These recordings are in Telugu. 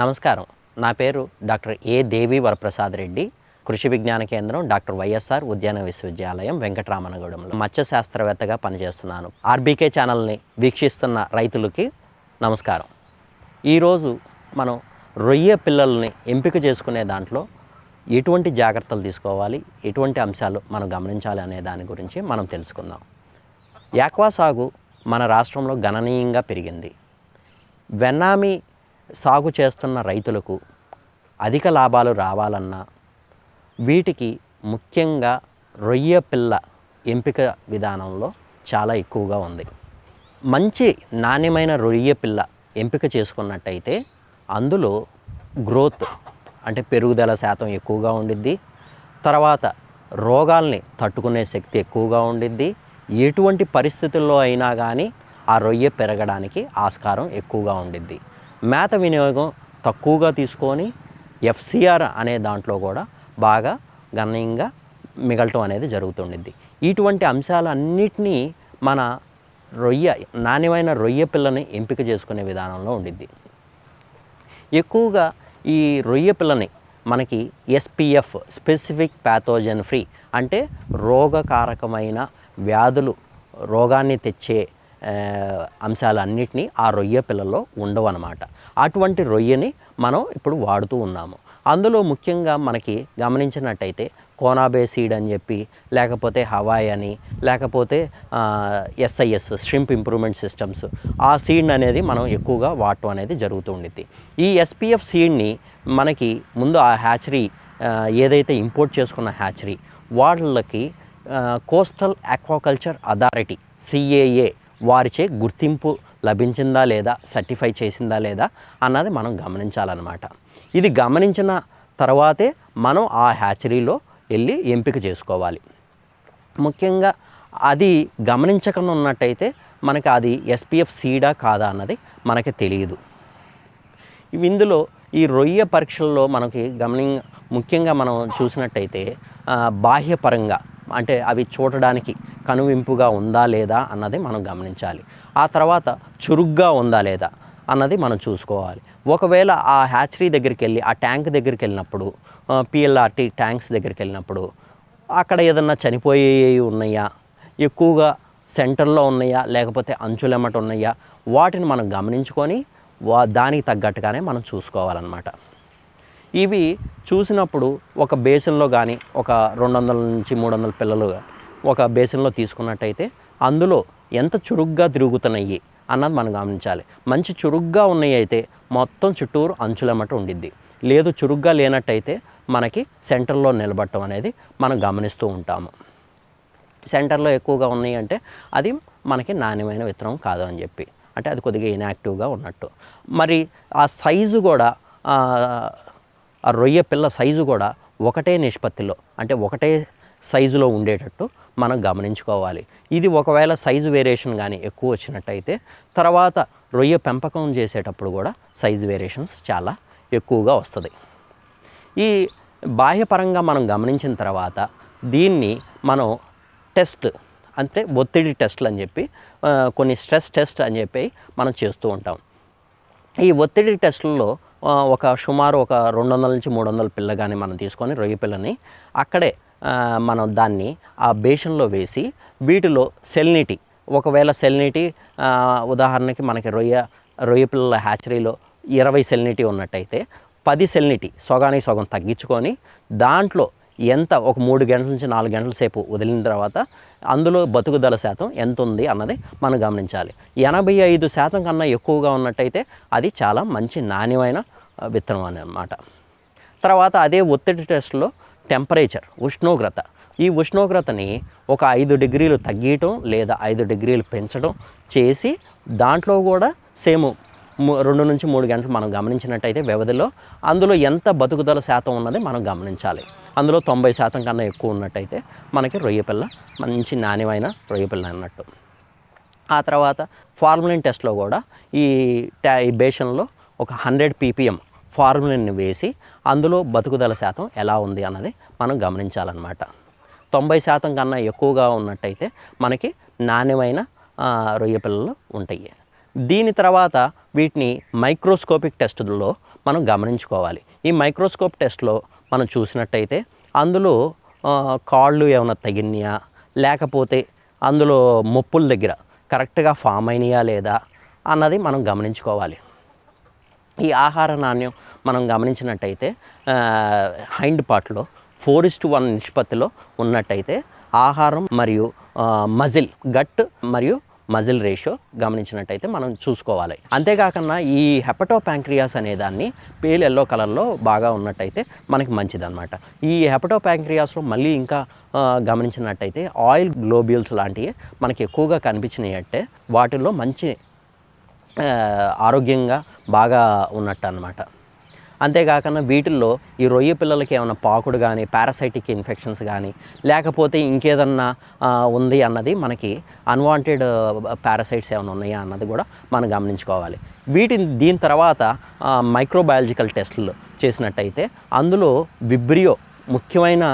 నమస్కారం. నా పేరు డాక్టర్ ఏ దేవి వరప్రసాద్ రెడ్డి. కృషి విజ్ఞాన కేంద్రం డాక్టర్ వైఎస్ఆర్ ఉద్యాన విశ్వవిద్యాలయం వెంకటరామనగూడెంలో మత్స్య శాస్త్రవేత్తగా పనిచేస్తున్నాను. ఆర్బీకే ఛానల్ని వీక్షిస్తున్న రైతులకి నమస్కారం. ఈరోజు మనం రొయ్య పిల్లల్ని ఎంపిక చేసుకునే దాంట్లో ఎటువంటి జాగ్రత్తలు తీసుకోవాలి ఎటువంటి అంశాలు మనం గమనించాలి అనే దాని గురించి మనం తెలుసుకుందాం. యాక్వా సాగు మన రాష్ట్రంలో గణనీయంగా పెరిగింది. వెన్నామి సాగు చేస్తున్న రైతులకు అధిక లాభాలు రావాలన్నా వీటికి ముఖ్యంగా రొయ్య పిల్ల ఎంపిక విధానంలో చాలా ఎక్కువగా ఉంది. మంచి నాణ్యమైన రొయ్య పిల్ల ఎంపిక చేసుకున్నట్టయితే అందులో గ్రోత్ అంటే పెరుగుదల శాతం ఎక్కువగా ఉండిద్ది. తర్వాత రోగాల్ని తట్టుకునే శక్తి ఎక్కువగా ఉండిద్ది. ఎటువంటి పరిస్థితుల్లో అయినా కానీ ఆ రొయ్య పెరగడానికి ఆస్కారం ఎక్కువగా ఉండిద్ది. మేత వినియోగం తక్కువగా తీసుకొని ఎఫ్సిఆర్ అనే దాంట్లో కూడా బాగా గణనీయంగా మిగలటం అనేది జరుగుతుండిద్ది. ఇటువంటి అంశాలన్నిటినీ మన రొయ్య నాణ్యమైన రొయ్య పిల్లని ఎంపిక చేసుకునే విధానంలో ఉండిద్ది. ఎక్కువగా ఈ రొయ్య పిల్లని మనకి ఎస్పిఎఫ్ స్పెసిఫిక్ ప్యాథోజన్ ఫ్రీ అంటే రోగకారకమైన వ్యాధులు రోగాన్ని తెచ్చే ఆ, అంశాలన్నిటినీ ఆ రొయ్య పిల్లలో ఉండవన్నమాట. అటువంటి రొయ్యని మనం ఇప్పుడు వాడుతూ ఉన్నాము. అందులో ముఖ్యంగా మనకి గమనించినట్టయితే కోనాబే సీడ్ అని చెప్పి లేకపోతే హవాయ్ అని లేకపోతే ఎస్ఐఎస్ స్ట్రింప్ ఇంప్రూవ్మెంట్ సిస్టమ్స్ ఆ సీడ్ అనేది మనం ఎక్కువగా వాడటం అనేది జరుగుతూ ఉండిద్ది. ఈ ఎస్పిఎఫ్ సీడ్ని మనకి ముందు ఆ హ్యాచరీ ఏదైతే ఇంపోర్ట్ చేసుకున్న హ్యాచరీ వాళ్ళకి కోస్టల్ ఆక్వాకల్చర్ అథారిటీ సిఏఏ వారిచే గుర్తింపు లభించిందా లేదా సర్టిఫై చేసిందా లేదా అన్నది మనం గమనించాలన్నమాట. ఇది గమనించిన తర్వాతే మనం ఆ హ్యాచరీలో వెళ్ళి ఎంపిక చేసుకోవాలి. ముఖ్యంగా అది గమనించకుండా ఉన్నట్టయితే మనకి అది ఎస్పిఎఫ్ సీడా కాదా అన్నది మనకి తెలియదు. ఇవి ఇందులో ఈ రొయ్య పరీక్షల్లో మనకి గమని ముఖ్యంగా మనం చూసినట్టయితే బాహ్యపరంగా అంటే అవి చూడడానికి కనువింపుగా ఉందా లేదా అన్నది మనం గమనించాలి. ఆ తర్వాత చురుగ్గా ఉందా లేదా అన్నది మనం చూసుకోవాలి. ఒకవేళ ఆ హ్యాచరీ దగ్గరికి వెళ్ళి ఆ ట్యాంక్ దగ్గరికి వెళ్ళినప్పుడు పిఎల్ఆర్టీ ట్యాంక్స్ దగ్గరికి వెళ్ళినప్పుడు అక్కడ ఏదన్నా చనిపోయేవి ఉన్నాయా? ఎక్కువగా సెంటర్లో ఉన్నాయా? లేకపోతే అంచులెమ్మట ఉన్నాయా? వాటిని మనం గమనించుకొని వా దానికి తగ్గట్టుగానే మనం చూసుకోవాలన్నమాట. ఇవి చూసినప్పుడు ఒక బేసిన్లో కానీ ఒక రెండు వందల నుంచి మూడు వందల పిల్లలు ఒక బేసిన్లో తీసుకున్నట్టయితే అందులో ఎంత చురుగ్గా తిరుగుతున్నాయి అన్నది మనం గమనించాలి. మంచి చురుగ్గా ఉన్నాయి అయితే మొత్తం చుట్టూరు అంచులమ్మట ఉండిద్ది. లేదు చురుగ్గా లేనట్టయితే మనకి సెంటర్లో నిలబడటం అనేది మనం గమనిస్తూ ఉంటాము. సెంటర్లో ఎక్కువగా ఉన్నాయి అంటే అది మనకి నాణ్యమైన విత్తనం కాదు అని చెప్పి. అంటే అది కొద్దిగా ఇన్యాక్టివ్గా ఉన్నట్టు. మరి ఆ సైజు కూడా ఆ, ఆ రొయ్య పిల్ల సైజు కూడా ఒకటే నిష్పత్తిలో అంటే ఒకటే సైజులో ఉండేటట్టు మనం గమనించుకోవాలి. ఇది ఒకవేళ సైజు వేరియేషన్ కానీ ఎక్కువ వచ్చినట్టయితే తర్వాత రొయ్య పెంపకం చేసేటప్పుడు కూడా సైజు వేరియేషన్స్ చాలా ఎక్కువగా వస్తుంది. ఈ బాహ్యపరంగా మనం గమనించిన తర్వాత దీన్ని మనం టెస్ట్ అంటే ఒత్తిడి టెస్ట్లు అని చెప్పి కొన్ని స్ట్రెస్ టెస్ట్ అని చెప్పి మనం చేస్తూ ఉంటాం. ఈ ఒత్తిడి టెస్టుల్లో ఒక సుమారు ఒక రెండు వందల నుంచి మూడు వందల పిల్ల కానీ మనం తీసుకొని రొయ్య పిల్లని అక్కడే మనం దాన్ని ఆ బేషన్లో వేసి వీటిలో సెల్నిటీ ఒకవేళ సెల్నిటీ ఉదాహరణకి మనకి రొయ్య రొయ్య పిల్లల హ్యాచరీలో ఇరవై సెల్నిటీ ఉన్నట్టయితే పది సెల్నిటీ సొగానికి సొగం తగ్గించుకొని దాంట్లో ఎంత ఒక మూడు గంటల నుంచి నాలుగు గంటల సేపు వదిలిన తర్వాత అందులో బతుకుదల శాతం ఎంత ఉంది అన్నది మనం గమనించాలి. ఎనభై ఐదు శాతం కన్నా ఎక్కువగా ఉన్నట్టయితే అది చాలా మంచి నాణ్యమైన విత్తనం అన్నమాట. తర్వాత అదే ఒత్తిడి టెస్ట్లో టెంపరేచర్ ఉష్ణోగ్రత. ఈ ఉష్ణోగ్రతని ఒక ఐదు డిగ్రీలు తగ్గియటం లేదా ఐదు డిగ్రీలు పెంచడం చేసి దాంట్లో కూడా సేమ్ రెండు నుంచి మూడు గంటలు మనం గమనించినట్టయితే వ్యవధిలో అందులో ఎంత బతుకుదల శాతం ఉన్నది మనం గమనించాలి. అందులో తొంభై శాతం కన్నా ఎక్కువ ఉన్నట్టయితే మనకి రొయ్య పిల్ల మంచి నాణ్యమైన రొయ్య పిల్ల అన్నట్టు. ఆ తర్వాత ఫార్ములిన్ టెస్ట్లో కూడా ఈ టా ఈ బేషన్లో ఒక హండ్రెడ్ పీపీఎం ఫార్ములిన్ వేసి అందులో బతుకుదల శాతం ఎలా ఉంది అన్నది మనం గమనించాలన్నమాట. తొంభై శాతం కన్నా ఎక్కువగా ఉన్నట్టయితే మనకి నాణ్యమైన రొయ్య పిల్లలు ఉంటాయి. దీని తర్వాత వీటిని మైక్రోస్కోపిక్ టెస్టుల్లో మనం గమనించుకోవాలి. ఈ మైక్రోస్కోప్ టెస్ట్లో మనం చూసినట్టయితే అందులో కాళ్ళు ఏమైనా తగినాయా లేకపోతే అందులో ముప్పుల దగ్గర కరెక్ట్గా ఫామ్ అయినాయా లేదా? అన్నది మనం గమనించుకోవాలి. ఈ ఆహార నాణ్యం మనం గమనించినట్టయితే హైండ్ పార్ట్లో ఫోర్ ఇస్ టు వన్ నిష్పత్తిలో ఉన్నట్టయితే ఆహారం మరియు మజిల్ గట్ మరియు మజిల్ రేషియో గమనించినట్టయితే మనం చూసుకోవాలి. అంతేకాకుండా ఈ హెపటో ప్యాంక్రియాస్ అనే దాన్ని పేల్ ఎల్లో కలర్లో బాగా ఉన్నట్టయితే మనకి మంచిదన్నమాట. ఈ హెపటో ప్యాంక్రియాస్లో మళ్ళీ ఇంకా గమనించినట్టయితే ఆయిల్ గ్లోబ్యూల్స్ లాంటివి మనకి ఎక్కువగా కనిపించినాయంటే వాటిల్లో మంచి ఆరోగ్యంగా బాగా ఉన్నట్టు అనమాట అంతేకాకుండా వీటిల్లో ఈ రొయ్య పిల్లలకి ఏమైనా పాకుడు కానీ పారాసైటిక్ ఇన్ఫెక్షన్స్ కానీ లేకపోతే ఇంకేదన్నా ఉంది అన్నది మనకి అన్వాంటెడ్ పారాసైట్స్ ఏమైనా ఉన్నాయా అన్నది కూడా మనం గమనించుకోవాలి. వీటిని దీని తర్వాత మైక్రోబయాలజికల్ టెస్టులు చేసినట్టయితే అందులో విబ్రియో ముఖ్యమైన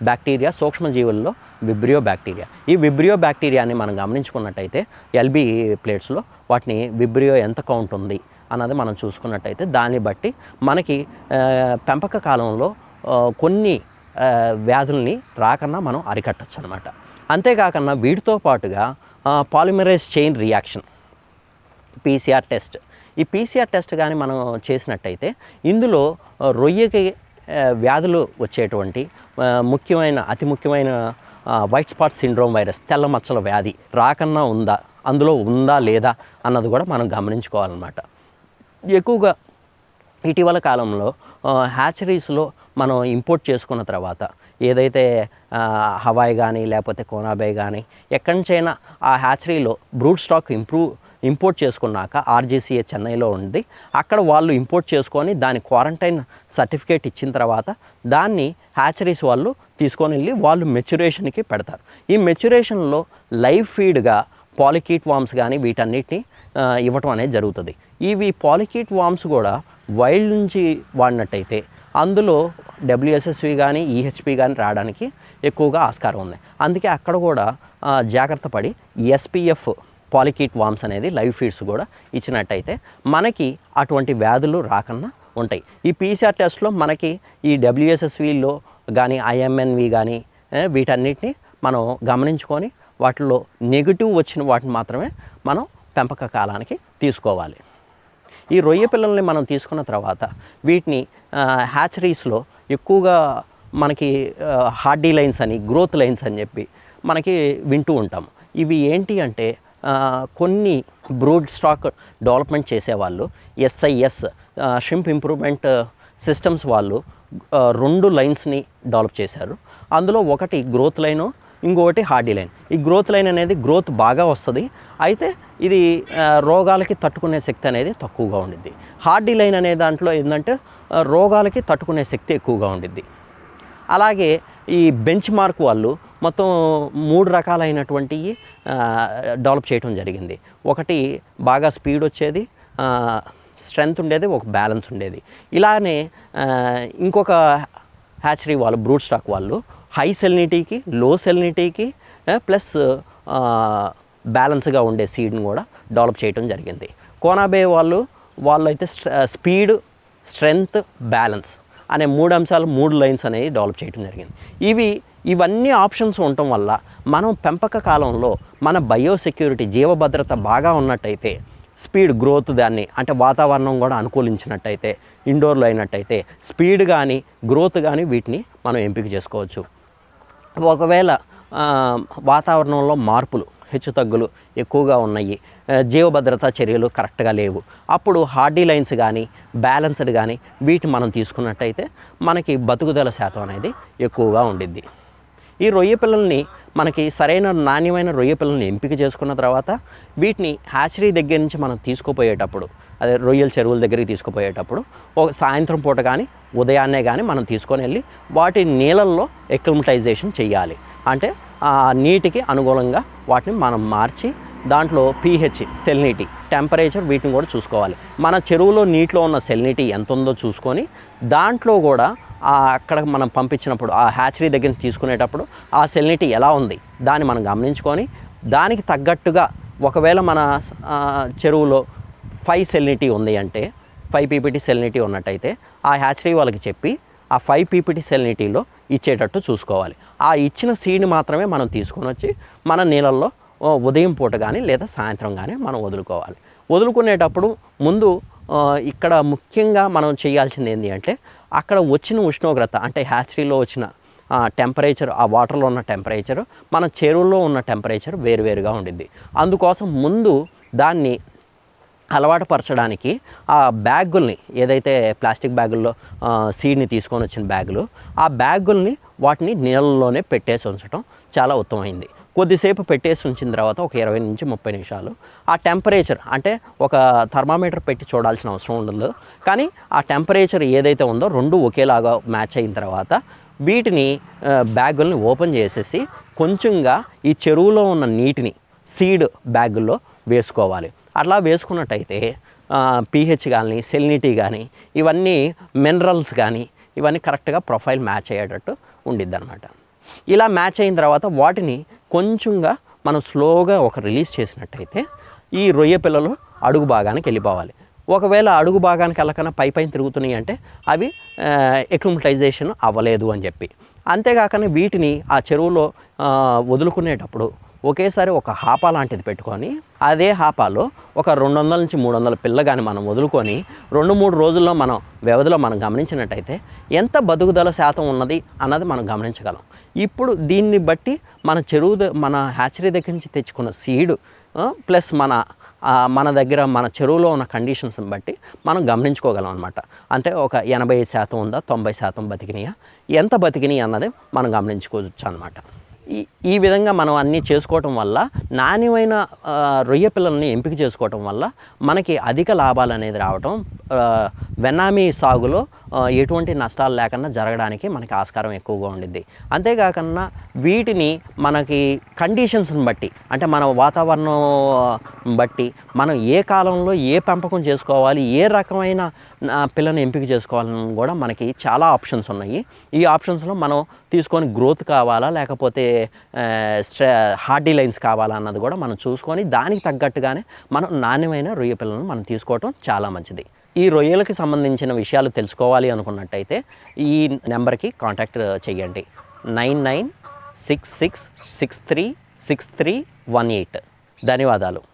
బ్యాక్టీరియా సూక్ష్మజీవుల్లో విబ్రియో బ్యాక్టీరియా ఈ విబ్రియో బ్యాక్టీరియాని మనం గమనించుకున్నట్టయితే ఎల్బీ ప్లేట్స్లో వాటిని విబ్రియో ఎంత కౌంట్ ఉంది అన్నది మనం చూసుకున్నట్టయితే దాన్ని బట్టి మనకి పెంపక కాలంలో కొన్ని వ్యాధుల్ని రాకన్నా మనం అరికట్టచ్చు అనమాట అంతేకాకుండా వీటితో పాటుగా polymerize chain reaction PCR test. ఈ పీసీఆర్ టెస్ట్ కానీ మనం చేసినట్టయితే ఇందులో రొయ్యకి వ్యాధులు వచ్చేటువంటి ముఖ్యమైన అతి ముఖ్యమైన వైట్ స్పాట్ సిండ్రోమ్ వైరస్ తెల్ల మచ్చల వ్యాధి రాకన్నా ఉందా అందులో ఉందా లేదా అన్నది కూడా మనం గమనించుకోవాలన్నమాట. ఎక్కువగా ఇటీవల కాలంలో హ్యాచరీస్లో మనం ఇంపోర్ట్ చేసుకున్న తర్వాత ఏదైతే ఆ, హవాయ్ కానీ లేకపోతే కోనాబే కానీ ఎక్కడి నుంచైనా ఆ హ్యాచరీలో బ్రూడ్ స్టాక్ ఇంప్రూవ్ ఇంపోర్ట్ చేసుకున్నాక ఆర్జీసీఏ చెన్నైలో ఉంది. అక్కడ వాళ్ళు ఇంపోర్ట్ చేసుకొని దాని క్వారంటైన్ సర్టిఫికేట్ ఇచ్చిన తర్వాత దాన్ని హ్యాచరీస్ వాళ్ళు తీసుకొని వెళ్ళి వాళ్ళు మెచ్యురేషన్కి పెడతారు. ఈ మెచ్యురేషన్లో లైవ్ ఫీడ్గా పాలికీట్ వామ్స్ కానీ వీటన్నిటిని ఇవ్వటం అనేది జరుగుతుంది. ఇవి పాలికీట్ వామ్స్ కూడా వైల్డ్ నుంచి వాడినట్టయితే అందులో డబ్ల్యూఎస్ఎస్వి కానీ ఈహెచ్పి కానీ రావడానికి ఎక్కువగా ఆస్కారం ఉంది. అందుకే అక్కడ కూడా జాగ్రత్త పడి ఎస్పిఎఫ్ పాలికీట్ వామ్స్ అనేది లైవ్ ఫీడ్స్ కూడా ఇచ్చినట్టయితే మనకి అటువంటి వ్యాధులు రాకుండా ఉంటాయి. ఈ పీసీఆర్ టెస్ట్లో మనకి ఈ డబ్ల్యూఎస్ఎస్విలో కానీ ఐఎంఎన్వి కానీ వీటన్నిటిని మనం గమనించుకొని వాటిలో నెగిటివ్ వచ్చిన వాటిని మాత్రమే మనం పెంపక కాలానికి తీసుకోవాలి. ఈ రొయ్య పిల్లల్ని మనం తీసుకున్న తర్వాత వీటిని హ్యాచరీస్లో ఎక్కువగా మనకి హార్డీ లైన్స్ అని గ్రోత్ లైన్స్ అని చెప్పి మనకి వింటూ ఉంటాం ఇవి ఏంటి అంటే కొన్ని బ్రూడ్ స్టాక్ డెవలప్మెంట్ చేసేవాళ్ళు ఎస్ఐఎస్ షింప్ ఇంప్రూవ్మెంట్ సిస్టమ్స్ వాళ్ళు రెండు లైన్స్ని డెవలప్ చేశారు. అందులో ఒకటి గ్రోత్ లైను ఇంకొకటి హార్డీ లైన్ ఈ గ్రోత్ లైన్ అనేది గ్రోత్ బాగా వస్తుంది. అయితే ఇది రోగాలకి తట్టుకునే శక్తి అనేది తక్కువగా ఉండిద్ది. హార్డీ లైన్ అనే దాంట్లో ఏంటంటే రోగాలకి తట్టుకునే శక్తి ఎక్కువగా ఉండిద్ది. అలాగే ఈ బెంచ్ మార్క్ వాళ్ళు మొత్తం మూడు రకాలైనటువంటి డెవలప్ చేయడం జరిగింది. ఒకటి బాగా స్పీడ్ వచ్చేది స్ట్రెంగ్త్ ఉండేది ఒక బ్యాలెన్స్ ఉండేది. ఇలానే ఇంకొక హ్యాచరీ వాళ్ళు బ్రూడ్ స్టాక్ వాళ్ళు హై సెలినిటీకి లో సెలినిటీకి ప్లస్ బ్యాలెన్స్గా ఉండే సీడ్ని కూడా డెవలప్ చేయడం జరిగింది. కోనాబే వాళ్ళు వాళ్ళైతే స్పీడ్ స్ట్రెంగ్త్ బ్యాలెన్స్ అనే మూడు అంశాలు మూడు లైన్స్ అనేవి డెవలప్ చేయడం జరిగింది. ఇవి ఇవన్నీ ఆప్షన్స్ ఉండటం వల్ల మనం పెంపక కాలంలో మన బయోసెక్యూరిటీ జీవభద్రత బాగా ఉన్నట్టయితే స్పీడ్ గ్రోత్ దాన్ని అంటే వాతావరణం కూడా అనుకూలించినట్టయితే ఇండోర్లో అయినట్టయితే స్పీడ్ కానీ గ్రోత్ కానీ వీటిని మనం ఎంపిక చేసుకోవచ్చు. ఒకవేళ వాతావరణంలో మార్పులు హెచ్చుతగ్గులు ఎక్కువగా ఉన్నాయి. జీవభద్రతా చర్యలు కరెక్ట్గా లేవు. అప్పుడు హార్డీ లైన్స్ కానీ బ్యాలెన్స్డ్ కానీ వీటిని మనం తీసుకున్నట్టయితే మనకి బతుకుదల శాతం అనేది ఎక్కువగా ఉండిద్ది. ఈ రొయ్య పిల్లల్ని మనకి సరైన నాణ్యమైన రొయ్య పిల్లల్ని ఎంపిక చేసుకున్న తర్వాత వీటిని హ్యాచరీ దగ్గర నుంచి మనం తీసుకుపోయేటప్పుడు అదే రొయ్యల చెరువుల దగ్గరికి తీసుకుపోయేటప్పుడు ఒక సాయంత్రం పూట కానీ ఉదయాన్నే కానీ మనం తీసుకొని వెళ్ళి వాటి నీళ్ళల్లో ఎక్లమటైజేషన్ చేయాలి అంటే నీటికి అనుగుణంగా వాటిని మనం మార్చి దాంట్లో పీహెచ్ సెల్నిటీ టెంపరేచర్ వీటిని కూడా చూసుకోవాలి. మన చెరువులో నీటిలో ఉన్న సెల్నిటీ ఎంత ఉందో చూసుకొని దాంట్లో కూడా ఆ అక్కడ మనం పంపించినప్పుడు ఆ హ్యాచరీ దగ్గర తీసుకునేటప్పుడు ఆ సెల్నిటీ ఎలా ఉంది దాన్ని మనం గమనించుకొని దానికి తగ్గట్టుగా ఒకవేళ మన చెరువులో ఫైవ్ సెల్నిటీ ఉంది అంటే ఫైవ్ పీపీటీ సెల్నిటీ ఉన్నట్టయితే ఆ హ్యాచరీ వాళ్ళకి చెప్పి ఆ ఫైవ్ పీపీటీ సెల్నిటీలో ఇచ్చేటట్టు చూసుకోవాలి. ఆ ఇచ్చిన సీడ్ని మాత్రమే మనం తీసుకొని వచ్చి మన నీళ్ళల్లో ఉదయం పూట కానీ లేదా సాయంత్రం కానీ మనం వదులుకోవాలి. వదులుకునేటప్పుడు ముందు ఇక్కడ ముఖ్యంగా మనం చేయాల్సింది ఏంటి అంటే అక్కడ వచ్చిన ఉష్ణోగ్రత అంటే హ్యాచరీలో వచ్చిన టెంపరేచర్ ఆ వాటర్లో ఉన్న టెంపరేచర్ మన చెరువుల్లో ఉన్న టెంపరేచర్ వేరువేరుగా ఉండిద్ది. అందుకోసం ముందు దాన్ని అలవాటు పరచడానికి ఆ బ్యాగుల్ని ఏదైతే ప్లాస్టిక్ బ్యాగుల్లో సీడ్ని తీసుకొని వచ్చిన బ్యాగులు ఆ బ్యాగుల్ని వాటిని నీళ్ళలోనే పెట్టేసి ఉంచడం చాలా ఉత్తమమైంది. కొద్దిసేపు పెట్టేసి ఉంచిన తర్వాత ఒక ఇరవై నుంచి ముప్పై నిమిషాలు ఆ టెంపరేచర్ అంటే ఒక థర్మామీటర్ పెట్టి చూడాల్సిన అవసరం ఉండదు. కానీ ఆ టెంపరేచర్ ఏదైతే ఉందో రెండు ఒకేలాగా మ్యాచ్ అయిన తర్వాత వీటిని బ్యాగుల్ని ఓపెన్ చేసేసి కొంచెంగా ఈ చెరువులో ఉన్న నీటిని సీడ్ బ్యాగుల్లో వేసుకోవాలి. అట్లా వేసుకున్నట్టయితే పీహెచ్ కానీ సెలినిటీ కానీ ఇవన్నీ మినరల్స్ కానీ ఇవన్నీ కరెక్ట్గా ప్రొఫైల్ మ్యాచ్ అయ్యేటట్టు ఉండిద్ది అనమాట ఇలా మ్యాచ్ అయిన తర్వాత వాటిని కొంచెంగా మనం స్లోగా ఒక రిలీజ్ చేసినట్టయితే ఈ రొయ్య పిల్లలు అడుగు భాగానికి వెళ్ళిపోవాలి. ఒకవేళ అడుగు భాగానికి వెళ్ళకన్నా పై పైన తిరుగుతున్నాయి అంటే అవి ఎక్లిమటైజేషన్ అవ్వలేదు అని చెప్పి. అంతేకాకనే వీటిని ఆ చెరువులో వదులుకునేటప్పుడు ఒకేసారి ఒక హాపా లాంటిది పెట్టుకొని అదే హాపాలో ఒక రెండు వందల నుంచి మూడు వందల పిల్ల కానీ మనం వదులుకొని రెండు మూడు రోజుల్లో మనం వ్యవధిలో మనం గమనించినట్టయితే ఎంత బతుకుదల శాతం ఉన్నది అన్నది మనం గమనించగలం. ఇప్పుడు దీన్ని బట్టి మన చెరువు మన హ్యాచరీ దగ్గర నుంచి తెచ్చుకున్న సీడు ప్లస్ మన మన దగ్గర మన చెరువులో ఉన్న కండిషన్స్ని బట్టి మనం గమనించుకోగలం అనమాట అంటే ఒక ఎనభై శాతం ఉందా తొంభై శాతం బతికినాయా? ఎంత బతికినాయి అన్నది మనం గమనించుకోవచ్చు అనమాట ఈ ఈ విధంగా మనం అన్నీ చేసుకోవటం వల్ల నాణ్యమైన రొయ్య పిల్లల్ని ఎంపిక చేసుకోవటం వల్ల మనకి అధిక లాభాలు అనేది రావటం వెనామీ సాగులో ఎటువంటి నష్టాలు లేకుండా జరగడానికి మనకి ఆస్కారం ఎక్కువగా ఉండిద్ది. అంతేకాకుండా వీటిని మనకి కండిషన్స్ని బట్టి అంటే మన వాతావరణం బట్టి మనం ఏ కాలంలో ఏ పెంపకం చేసుకోవాలి ఏ రకమైన పిల్లని ఎంపిక చేసుకోవాలని కూడా మనకి చాలా ఆప్షన్స్ ఉన్నాయి. ఈ ఆప్షన్స్లో మనం తీసుకొని గ్రోత్ కావాలా లేకపోతే ఆ, హార్డీ లైన్స్ కావాలా అన్నది కూడా మనం చూసుకొని దానికి తగ్గట్టుగానే మనం నాణ్యమైన రొయ్య పిల్లలను మనం తీసుకోవటం చాలా మంచిది. ఈ రొయ్యలకి సంబంధించిన విషయాలు తెలుసుకోవాలి అనుకున్నట్టయితే ఈ నెంబర్కి కాంటాక్ట్ చేయండి nine nine six six six three six three one eight. ధన్యవాదాలు.